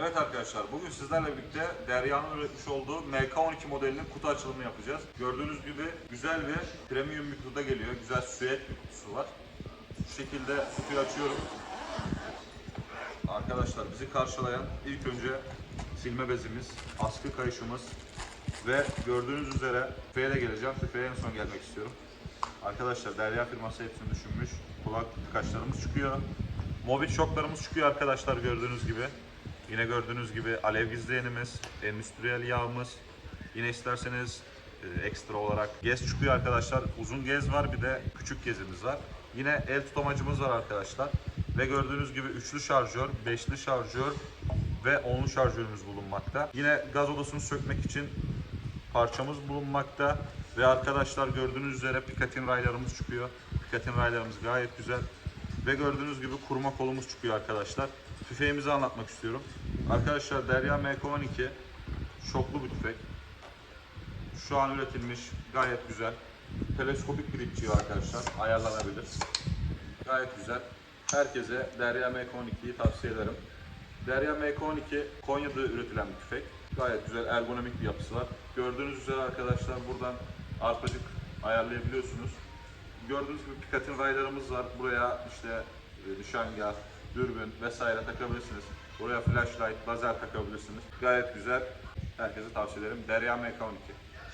Evet arkadaşlar bugün sizlerle birlikte Derya'nın üretmiş olduğu MK12 modelinin kutu açılımı yapacağız. Gördüğünüz gibi güzel bir premium bir kutuda geliyor. Güzel süet bir kutusu var. Bu şekilde kutuyu açıyorum. Arkadaşlar bizi karşılayan ilk önce silme bezimiz, askı kayışımız ve gördüğünüz üzere tüfeğe de geleceğim. Tüfeğe en son gelmek istiyorum. Arkadaşlar Derya firması hepsini düşünmüş. Kulak tıkaçlarımız çıkıyor. Mobil şoklarımız çıkıyor arkadaşlar gördüğünüz gibi. Yine gördüğünüz gibi alev gizleyenimiz, endüstriyel yağımız. Yine isterseniz e, ekstra olarak gez çıkıyor arkadaşlar. Uzun gez var bir de küçük gezimiz var. Yine el tutamacımız var arkadaşlar. Ve gördüğünüz gibi üçlü şarjör, beşli şarjör ve onlu şarjörümüz bulunmakta. Yine gaz odasını sökmek için parçamız bulunmakta. Ve arkadaşlar gördüğünüz üzere Picatinny raylarımız çıkıyor. Picatinny raylarımız gayet güzel. Ve gördüğünüz gibi kurma kolumuz çıkıyor arkadaşlar. Tüfeğimizi anlatmak istiyorum. Arkadaşlar Derya MK12 şoklu bir tüfek. Şu an üretilmiş gayet güzel. Teleskopik bir dipçiği arkadaşlar. Ayarlanabilir. Gayet güzel. Herkese Derya MK12'yi tavsiye ederim. Derya MK12 Konya'da üretilen bir tüfek. Gayet güzel ergonomik bir yapısı var. Gördüğünüz üzere arkadaşlar buradan arpacık ayarlayabiliyorsunuz. Gördüğünüz gibi Picatinny raylarımız var. Buraya işte e, nişangah, dürbün vesaire takabilirsiniz. Buraya flashlight, lazer takabilirsiniz. Gayet güzel. Herkese tavsiye ederim. Derya MK12.